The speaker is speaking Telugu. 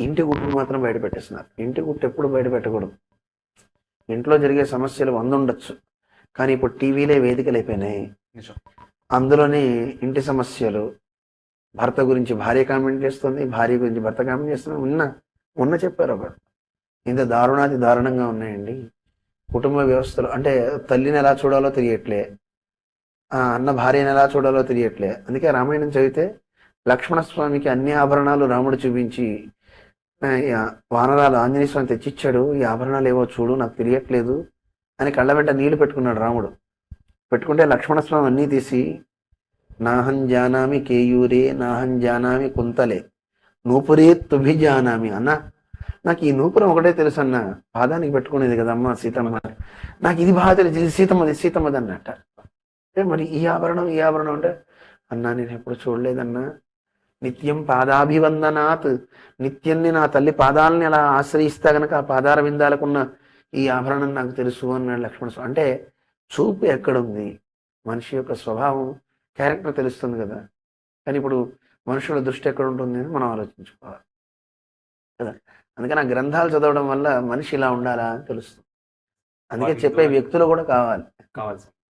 ఇంటి గుట్టును మాత్రం బయట పెట్టేస్తున్నారు. ఇంటి గుట్టు ఎప్పుడు బయట పెట్టకూడదు. ఇంట్లో జరిగే సమస్యలు వంద ఉండొచ్చు కానీ ఇప్పుడు టీవీలే వేదికలు అయిపోయినాయి అందులోనే ఇంటి సమస్యలు భర్త గురించి భార్య కామెంట్ చేస్తుంది భార్య గురించి భర్త కామెంట్ చేస్తుంది ఉన్న ఉన్న చెప్పారు ఒకడు. ఇంత దారుణాతి దారుణంగా ఉన్నాయండి. కుటుంబ వ్యవస్థలు అంటే తల్లిని ఎలా చూడాలో తెలియట్లే. అన్న భార్యని ఎలా చూడాలో తెలియట్లే. అందుకే రామాయణం చదివితే లక్ష్మణ స్వామికి అన్ని ఆభరణాలు రాముడు చూపించి వానరాలు ఆంజనేయ స్వామి తెచ్చిచ్చాడు ఈ ఆభరణాలు ఏవో చూడు నాకు తెలియట్లేదు అని కళ్ళ వెంట నీళ్ళు పెట్టుకున్నాడు రాముడు. పెట్టుకుంటే లక్ష్మణ స్వామి అన్నీ తీసి నాహం జానామి కేయూరే నాహం జానామి కుంతలే నూపురే తుభి జానామి అన్న. నాకు ఈ నూపురం ఒకటే తెలుసు అన్న. పాదానికి పెట్టుకునేది కదమ్మా సీతమ్మ నాకు ఇది బాగా తెలుసు ఇది సీతమ్మది సీతమ్మది అన్నట్ట. మరి ఈ ఆభరణం ఈ ఆభరణం అంటే? అన్నా నేను ఎప్పుడు చూడలేదన్నా. నిత్యం పాదాభివందనాత్. నిత్యాన్ని నా తల్లి పాదాలని అలా ఆశ్రయిస్తా గనక ఆ పాదార విందాలకున్న ఈ ఆభరణం నాకు తెలుసు అన్నాడు లక్ష్మణ స్వామి. అంటే చూపు ఎక్కడుంది? మనిషి యొక్క స్వభావం క్యారెక్టర్ తెలుస్తుంది కదా. కానీ ఇప్పుడు మనుషుల దృష్టి ఎక్కడ ఉంటుంది అని మనం ఆలోచించుకోవాలి. కదా? అందుకని ఆ గ్రంథాలు చదవడం వల్ల మనిషి ఇలా ఉండాలా అని తెలుస్తుంది. అందుకే చెప్పే. వ్యక్తులు కూడా కావాలి. కావాలి